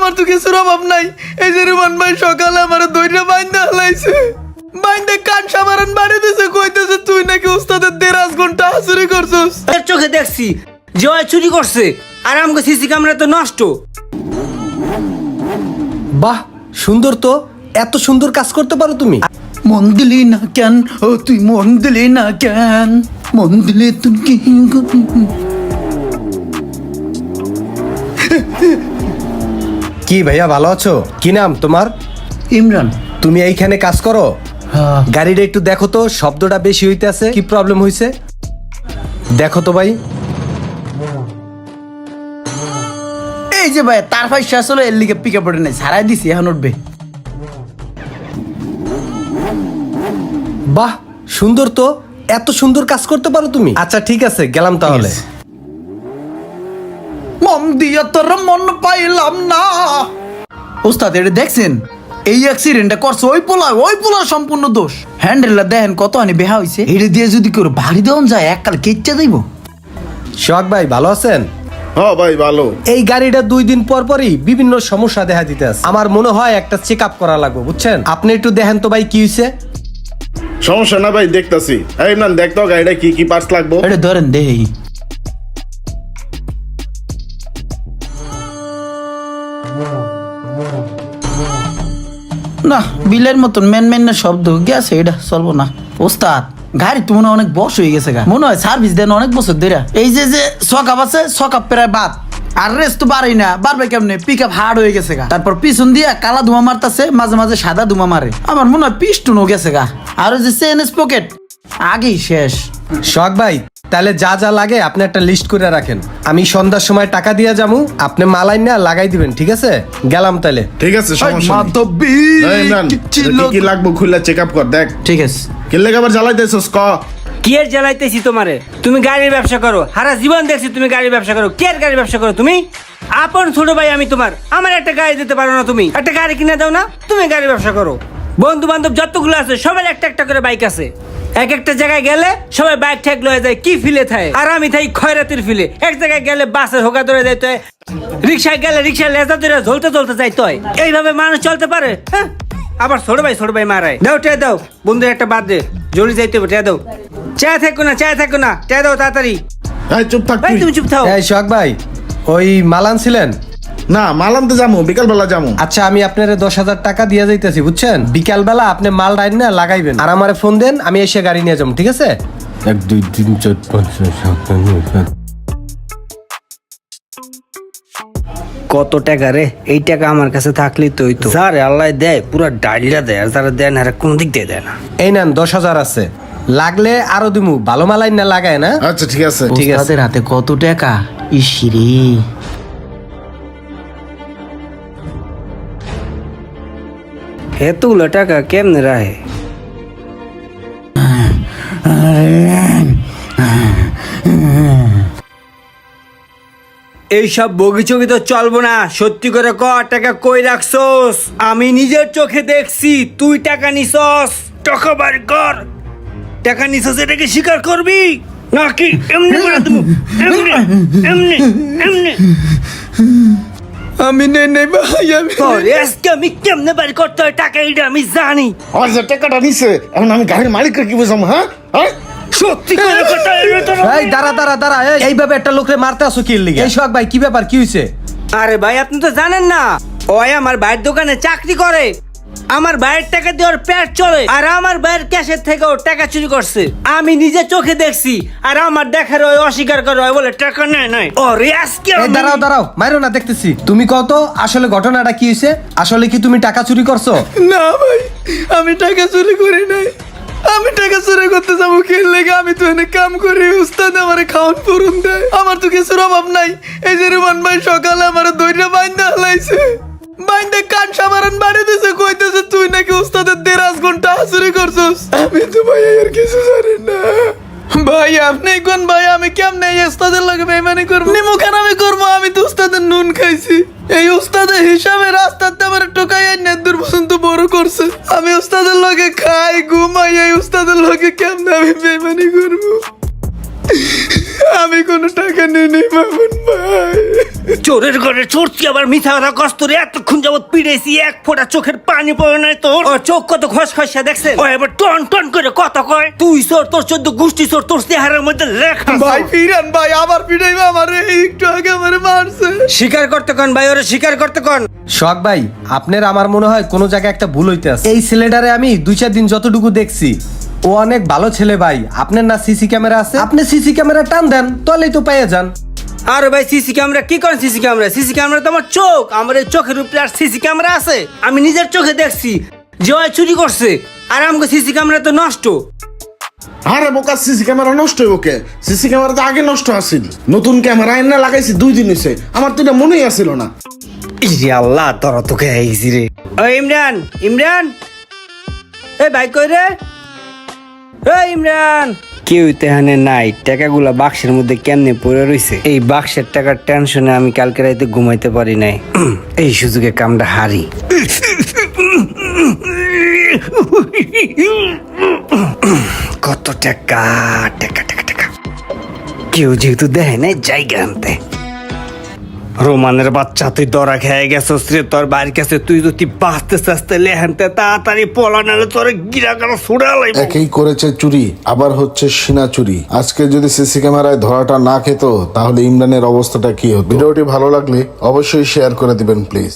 আমার তো কিছুর অভাব নাই। এই যে রুমান ভাই সকালে আমার দইটা বাইন্দা হালাইছে বাইন্দা কান সামারণ বাড়ি দিছে কইতেছে তুই নাকি উস্তাদের দেড় ঘণ্টা হাসুরি করছস? এর চোখে দেখছি যে ওই চুরি করছে আর আমাকে সিসি ক্যামেরা তো নষ্ট। বাহ সুন্দর তো এত সুন্দর কাজ করতে পারো তুমি। মন দিলি না কেন? ও তুই মন দিলি না কেন? মন দিলে তুই কি ভাইয়া ভালো আছো? কি নাম তোমার? ইমরান। তুমি এইখানে কাজ করো? হ্যাঁ। গাড়িটা একটু দেখো তো শব্দটা বেশি হইতে আছে কি প্রবলেম হয়েছে দেখো তো ভাই। এই যে ভাই তার ভাই শেষ হলো এর লিগে পিকে পড়ে নাই সারাই দিছি এখন উঠবে। বাহ সুন্দর তো এত সুন্দর কাজ করতে পারো তুমি? আচ্ছা ঠিক আছে গেলাম তাহলে। দিয়া তোর মন পাইলাম না। ওস্তাদ এটা দেখছেন? এই অ্যাক্সিডেন্টটা করছে ওই পোলা ওই পোলা সম্পূর্ণ দোষ। হ্যান্ডেলটা দেখেন কত আনি বেহা হইছে। এটা দিয়ে যদি কেউ ভারী দেওয়ান যায় এককাল কেচ্চা দিব ভাই ভালো আছেন? হ্যাঁ ভাই ভালো। এই গাড়িটা দুই দিন পর পরই বিভিন্ন সমস্যা দেখা দিতে আছে। আমার মনে হয় একটা চেক আপ করা লাগবে বুঝছেন? আপনি একটু দেখেন তো ভাই কি হয়েছে সমস্যা না ভাই দেখতাছি। এই না দেখতো গাড়িটা কি কি পার্টস লাগবে। এটা ধরেন দেহি। না, বিলের মতন মেন মেন না শব্দ। গেছে এটা, চলবো না। ওস্তাদ, গাড়ি তো মনে অনেক বস হয়ে গেছে গা। মনে হয় সার্ভিস দেন অনেক বছর ধরে। এই যে যে সকাপ আছে সকাপ প্রায় বাদ। আর রেস তো বাড়াই না, বাড়বে কেমনে? পিক আপ হার্ড হয়ে গেছে গা। তারপর পিছন দিয়ে কালা ধোঁয়া মারতাছে, মাঝে মাঝে সাদা ধোঁয়া মারে। আমার মনে হয় পিস্টনও গেছে গা। আর যে চেনএস পকেট আগেই শেষ। সোহাগ ভাই তাহলে যা যা লাগে আপনি একটা লিস্ট করে রাখেন। আমি সন্ধ্যার সময় টাকা দিয়ে যাব আপনি মালাই না লাগাই দিবেন ঠিক আছে? গেলাম তাহলে। ঠিক আছে সমস্যা নেই। মাধবী এই ইমরান, কি এটা কি কি লাগবো খুললে চেক আপ কর দেখ। ঠিক আছে। কিনলে আবার জ্বালাইতেছস? ক। কি এর জ্বালাইতেছি তোমারে? তুমি গাড়ির ব্যবসা করো। সারা জীবন দেখছি তুমি গাড়ির ব্যবসা করো। কে এর গাড়ির ব্যবসা করো তুমি? আপন ছোট ভাই আমি তোমার। আমার একটা গাড়ি দিতে পারো না তুমি। একটা গাড়ি কিনে দাও না তুমি গাড়ির ব্যবসা করো। বন্ধু বান্ধব যতগুলো আছে সবার একটা একটা করে বাইক আছে। এক একটা জায়গায় গেলে সবাই বাইক ঠেক লয়ে যায় কি ফিলে থাকে? আর আমি থাই খয়রাতির ফিলে। এক জায়গায় গেলে বাসের হোকা ধরে যাইতে হয় রিক্সায় গেলে রিক্সায় লেজা ধরে ঝলতে ঝলতে যাইতে হয় এইভাবে মানুষ চলতে পারে হ্যাঁ? আবার ছোট ভাই ছোট ভাই মারায়। দাও টে দাও। বন্ধু একটা বাদ দে। জরুরি যাইতে হবে টে দাও। চা থাকো না চা থাকো না। টে দাও তাড়াতাড়ি। এই চুপ থাক ভাই তুমি চুপ থাও। এই সোহাগ ভাই ওই মালান ছিলেন? না মালাম তো যামু বিকাল বেলা যামু আচ্ছা আমি আপনার দশ হাজার টাকা দিয়ে যাইতেছি বুঝছেন? বিকাল বেলা আপনি মাল রাইন না লাগাইবেন। আর আমার ফোন দেন আমি এসে গাড়ি নিয়ে যাব ঠিক আছে? এক দুই তিন চার পাঁচ ছয় সাত আট, কত টাকা রে? এই টাকা আমার কাছে থাকলেই তো হইতো। যারে আল্লাহ দেয় পুরো ডাইলিয়া দেয় আর যারা দেয় না কোন দিক দিয়ে দেয় না। এই নেন দশ হাজার আছে। লাগলে আরও দিমু ভালো মালাইন না লাগায় না? আচ্ছা ঠিক আছে। ঠিক আছে। হাতে কত টাকা? ইসিরে এতগুলো টাকা কেমনে রাহে এইসব বগি চগি তো চলবো না। সত্যি করে ক, টাকা কই রাখছস? আমি নিজের চোখে দেখছি, তুই টাকা নিছস। টাকা বার কর। টাকা নিছস, এটাকে স্বীকার করবি? নাকি এমনি করে এমনি এমনি এমনি। আমি নেই নেই ভাই আমি তোর আজকে আমি কেমনে বাড়ি করতে হয় টাকা এটা আমি জানি। আমার যে টাকাটা নিছে এখন আমি গাড়ির মালিককে কি বুঝাম হ্যাঁ? হ্যাঁ? সত্যি করে কথা এটা তো এই দাঁড়া দাঁড়া দাঁড়া এই, এইভাবে একটা লোকরে মারতে আসো কি লিগে। এই সোহাগ ভাই কি ব্যাপার কি হইছে? আরে ভাই আপনি তো জানেন না ওই আমার ভাইয়ের দোকানে চাকরি করে। আমার ভাইয়ের টাকা দিয়ে ওর পেট চলে আর আমার ভাইয়ের ক্যাশের থেকে ওর টাকা চুরি করছে। আমি নিজে চোখে দেখছি আর আমার দেখার ওই অস্বীকার করে ওই বলে টাকা নেয় নাই। ও আজকে এই দাঁড়াও দাঁড়াও মাইরো না দেখতেছি। তুমি কত আসলে ঘটনাটা কি হয়েছে? আসলে কি তুমি টাকা চুরি করছ? না ভাই আমি টাকা চুরি করি নাই। আমি টাকা চুরি করতে যাব খেল লেগে আমি তো এনে কাম করি উস্তাদ আমার খাওয়ান পূরণ দেয়। আমার তো কিছুর অভাব নাই। এই যে রুমান ভাই সকালে আমার দইটা বাইন্দা হালাইছে। বাইন্দা কান সামারণ বাড়ি দিছে কইতেছে উস্তাদের দেড় ঘণ্টা হাসুরি করছস? আমি তো ভাই আর কিছু জানি না। ভাই আপনি কোন ভাই? আমি কেমনে উস্তাদের লগে বেমানি করব? নিমু কেন আমি করব? আমি তো উস্তাদের নুন খাইছি। এই উস্তাদের হিসাবে রাস্তাতে আমার টোকাই আইন দূর পর্যন্ত বড় করছে। আমি উস্তাদের লগে খাই ঘুমাই এই উস্তাদের লগে কেমনে আমি বেমানি করব? আমি কোনো টাকা নিই নি মামুন ভাই। চোরের ঘরে আবার মিথ্যা কথা কষ্ট রে এতক্ষণ যাবত পিড়েছি এক ফোঁটা চোখের পানি পড়ে নাই তোর। ওর চোখ কত খস খসা দেখছেন? ও এবার টন টন করে কথা কয়। তুই চোর তোর চোদ্দ গোষ্ঠী চোর তোর চেহারার মধ্যে লেখা। ভাই ফিরান ভাই আবার আমারে একটু আগে আমারে মারছে। স্বীকার করতে কন ভাই ওরে স্বীকার করতে কন। শখ ভাই আপনার আমার মনে হয় কোনো জায়গায় একটা ভুল হইতে আছে। এই ছেলেটারে আমি দুই চার দিন যতটুকু দেখছি ও অনেক ভালো ছেলে ভাই। আপনার না সিসি ক্যামেরা আছে? আপনি সিসি ক্যামেরা টান দেন তাহলেই তো পেয়ে যান। আরে ভাই সিসি ক্যামেরা? কি করেন সিসি ক্যামেরা? সিসি ক্যামেরা তো আমার চোখ। আমার এই চোখের উপরে আর সিসি ক্যামেরা আছে। আমি নিজের চোখে দেখছি যে ওই চুরি করছে। আর আমাকে সিসি ক্যামেরা তো নষ্ট। আরে বোকা সিসি ক্যামেরা নষ্ট হইব কে? সিসি ক্যামেরা তো আগে নষ্ট আছিল। নতুন ক্যামেরা এনে লাগাইছি দুই দিন হয়েছে আমার তো এটা মনেই আসছিল না। ইরে আল্লাহ তোর তোকে আইছি রে। ও ইমরান ইমরান। এ ভাই কই রে? ইমরান! কেউ তেহানে নাই, টাকাগুলা বাক্সের মধ্যে পড়ে রইছে? এই বাক্সের টাকার টেনশনে আমি ঘুমাইতে পারি নাই। এই কামটা হারি। কত টাকা। কেউ যেহেতু দেয় নাই, জায়গা আনতে। রোমানের বাচ্চা, তুই দরা খেয়ে গেছিস রে, তোর বাড়ির কাছে তুই যদি বাঁচতে চাস্তে লেহানতে তাড়াতাড়ি পলা নালে তোর গিরা কেন ছুড়ে লাগবে। একেই করেছে চুরি, আবার হচ্ছে সিনা চুরি। আজকে যদি সিসি ক্যামেরায় ধরাটা না খেত, তাহলে ইমরানের অবস্থাটা কি হতো? ভিডিওটি ভালো লাগলে অবশ্যই শেয়ার করে দিবেন প্লিজ